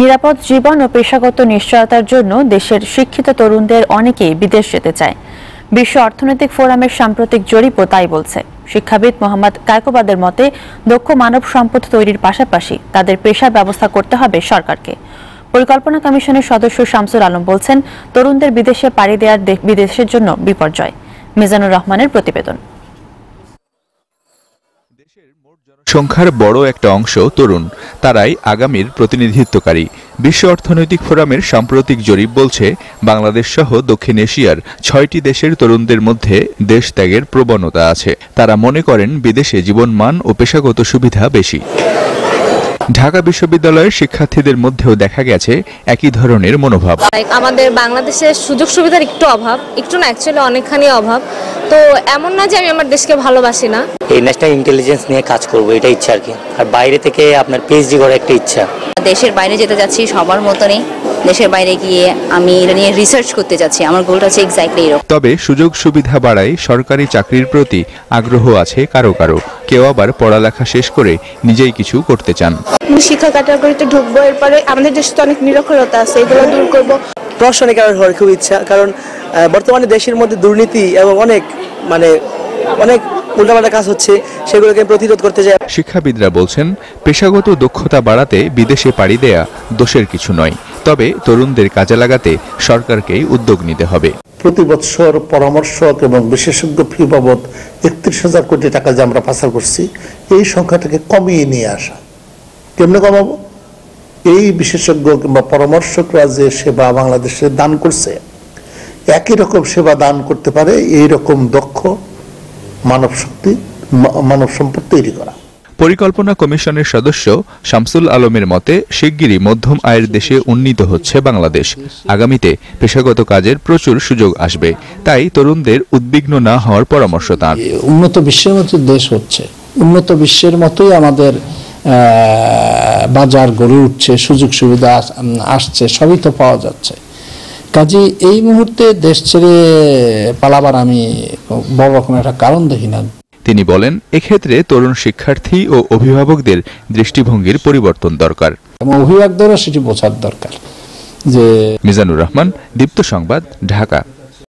নিরাপদ জীবন ও পেশাগত নিশ্চয়তার জন্য দেশের শিক্ষিত তরুণদের অনেকেই বিদেশ যেতে চায়। বিশ্ব অর্থনৈতিক ফোরামের সাম্প্রতিক জরিপও তাই বলছে। শিক্ষাবিদ মোহাম্মদ কায়কোবাদের মতে, দক্ষ মানব সম্পদ তৈরির পাশাপাশি তাদের পেশার ব্যবস্থা করতে হবে সরকারকে। পরিকল্পনা কমিশনের সদস্য শামসুল আলম বলছেন, তরুণদের বিদেশে পাড়ি দেওয়ার বিদেশের জন্য বিপর্যয়। মিজানুর রহমানের প্রতিবেদন। সংখ্যার বড় একটা অংশ তরুণ। তারাই আগামীর প্রতিনিধিত্বকারী। বিশ্ব অর্থনৈতিক ফোরামের সাম্প্রতিক জরিপ বলছে, বাংলাদেশ সহ দক্ষিণ এশিয়ার ছয়টি দেশের তরুণদের মধ্যে দেশ ত্যাগের প্রবণতা আছে। তারা মনে করেন, বিদেশে জীবনমান ও পেশাগত সুবিধা বেশি। ঢাকা বিশ্ববিদ্যালয়ের শিক্ষার্থীদের মধ্যেও দেখা গেছে একই ধরনের মনোভাব। লাইক আমাদের বাংলাদেশের সুযোগ সুবিধার একটু অভাব একটু না অ্যাকচুয়ালি অনেকখানি অভাব। তো এমন না যে আমি আমার দেশকে ভালোবাসি না। এই ন্যাশনাল ইন্টেলিজেন্স নিয়ে কাজ করব এটা ইচ্ছা আর কি। আর বাইরে থেকে আপনার পিএইচডি করার একটা ইচ্ছা। দেশের বাইরে যেতে যাচ্ছি সবার মতনই। দেশের বাইরে গিয়ে আমি এটা নিয়ে রিসার্চ করতে যাচ্ছি। আমার গোলটা হচ্ছে এক্স্যাক্টলি এরকম। তবে সুযোগ সুবিধা বাড়ায় সরকারি চাকরির প্রতি আগ্রহ আছে কারও কারও। কেউ আবার পড়ালেখা শেষ করে নিজেই কিছু করতে চান। শিক্ষা ক্যাটাগরিতে ঢুকবো এরপরে আমাদের দেশে তো অনেক নিরক্ষরতা আছে এগুলো দূর করব। প্রশাসনিক কারণ হওয়ার খুব ইচ্ছা কারণ বর্তমানে দেশের মধ্যে দুর্নীতি এবং অনেক মানে অনেক উল্টাপাল্টা কাজ হচ্ছে সেগুলোকে প্রতিরোধ করতে চাই। শিক্ষাবিদরা বলছেন পেশাগত দক্ষতা বাড়াতে বিদেশে পাড়ি দেয়া দোষের কিছু নয়। তবে তরুণদের কাজে লাগাতে সরকারকেই উদ্যোগ নিতে হবে। প্রতি বছর পরামর্শক এবং বিশেষজ্ঞ ফি বাবদ একত্রিশ হাজার কোটি টাকা যে আমরা পাচার করছি, এই সংখ্যাটাকে কমিয়ে নিয়ে আসা। কেমনে কমাবো? এই বিশেষজ্ঞ কিংবা পরামর্শকরা যে সেবা বাংলাদেশে দান করছে, একই রকম সেবা দান করতে পারে এই রকম দক্ষ মানব শক্তি মানব সম্পদ তৈরি করা। পরিকল্পনা কমিশনের সদস্য শামসুল আলমের মতে, শিগগিরই মধ্যম আয়ের দেশে উন্নীত হচ্ছে বাংলাদেশ। আগামীতে পেশাগত কাজের প্রচুর সুযোগ আসবে। তাই তরুণদের উদ্বিগ্ন না হওয়ার পরামর্শ তাঁর। উন্নত বিশ্বের মতো দেশ হচ্ছে। উন্নত বিশ্বের মতোই আমাদের বাজার গড়ে উঠছে, সুযোগ সুবিধা আসছে, সবই তো পাওয়া যাচ্ছে। কাজে এই মুহূর্তে দেশ ছেড়ে পালাবার আমি বড় রকম একটা কারণ দেখি না। তিনি বলেন এক্ষেত্রে তরুণ শিক্ষার্থী ও অভিভাবকদের দৃষ্টিভঙ্গির পরিবর্তন দরকার। এবং অভিভাবকদেরও সেটি বোঝার দরকার যে মিজানুর রহমান দীপ্ত সংবাদ ঢাকা।